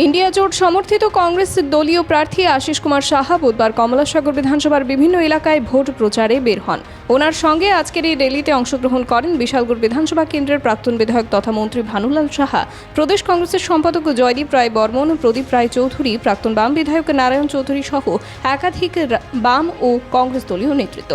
India জোট সমর্থিত কংগ্রেস দলীয় প্রার্থী আশিস কুমার সাহা বুধবার কমলাসাগর বিধানসভার বিভিন্ন এলাকায় ভোট প্রচারে বের হন। ওনার সঙ্গে আজকের এই র্যালিতে অংশগ্রহণ করেন বিশালগড় বিধানসভা কেন্দ্রের প্রাক্তন বিধায়ক তথা মন্ত্রী ভানুলাল সাহা। প্রদেশ কংগ্রেসের সম্পাদক জয়দীপ রায় বর্মন, প্রদীপ রায় চৌধুরী, প্রাক্তন বাম বিধায়ক নারায়ণ চৌধুরী সহ একাধিক বাম ও কংগ্রেস দলীয় নেতৃত্ব।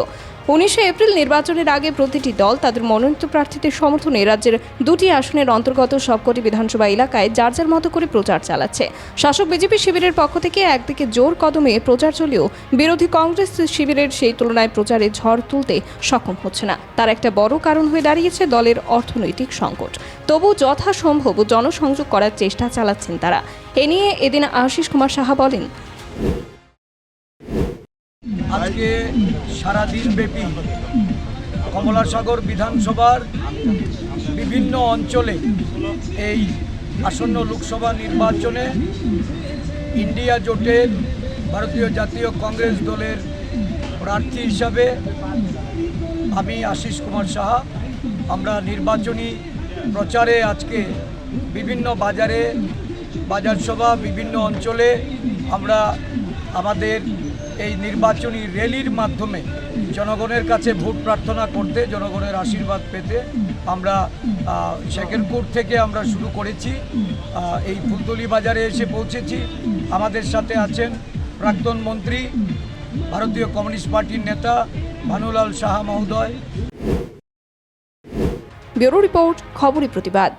উনিশে এপ্রিল নির্বাচনের আগে প্রতিটি দল তাদের মনোনীত প্রার্থীদের সমর্থনে রাজ্যের দুটি আসনের অন্তর্গত সবকটি বিধানসভা এলাকায় যার যার মতো করে প্রচার চালাচ্ছে। শাসক বিজেপি শিবিরের পক্ষ থেকে একদিকে জোর কদমে প্রচার চলেও বিরোধী কংগ্রেস শিবিরের সেই তুলনায় প্রচারে ঝড় তুলতে সক্ষম হচ্ছে না। তার একটা বড় কারণ হয়ে দাঁড়িয়েছে দলের অর্থনৈতিক সংকট। তবু যথাসম্ভব জনসংযোগ করার চেষ্টা চালাচ্ছেন তারা। এ নিয়ে এদিন আশিস কুমার সাহা বলেন আজকে সারাদিন ব্যাপী কমলাসাগর বিধানসভার বিভিন্ন অঞ্চলে এই আসন্ন লোকসভা নির্বাচনে ইন্ডিয়া জোটের ভারতীয় জাতীয় কংগ্রেস দলের প্রার্থী হিসাবে আমি আশিস কুমার সাহা। আমরা নির্বাচনী প্রচারে আজকে বিভিন্ন বাজারে বাজার সভা বিভিন্ন অঞ্চলে আমরা আমাদের এই নির্বাচনী র্যালির মাধ্যমে জনগণের কাছে ভোট প্রার্থনা করতে, জনগণের আশীর্বাদ পেতে আমরা শেখেরপুর থেকে আমরা শুরু করেছি। এই ফুলতলি বাজারে এসে পৌঁছেছি। আমাদের সাথে আছেন প্রাক্তন মন্ত্রী, ভারতীয় কমিউনিস্ট পার্টির নেতা ভানুলাল সাহা মহোদয়। ব্যুরো রিপোর্ট খবরের প্রতিবাদ।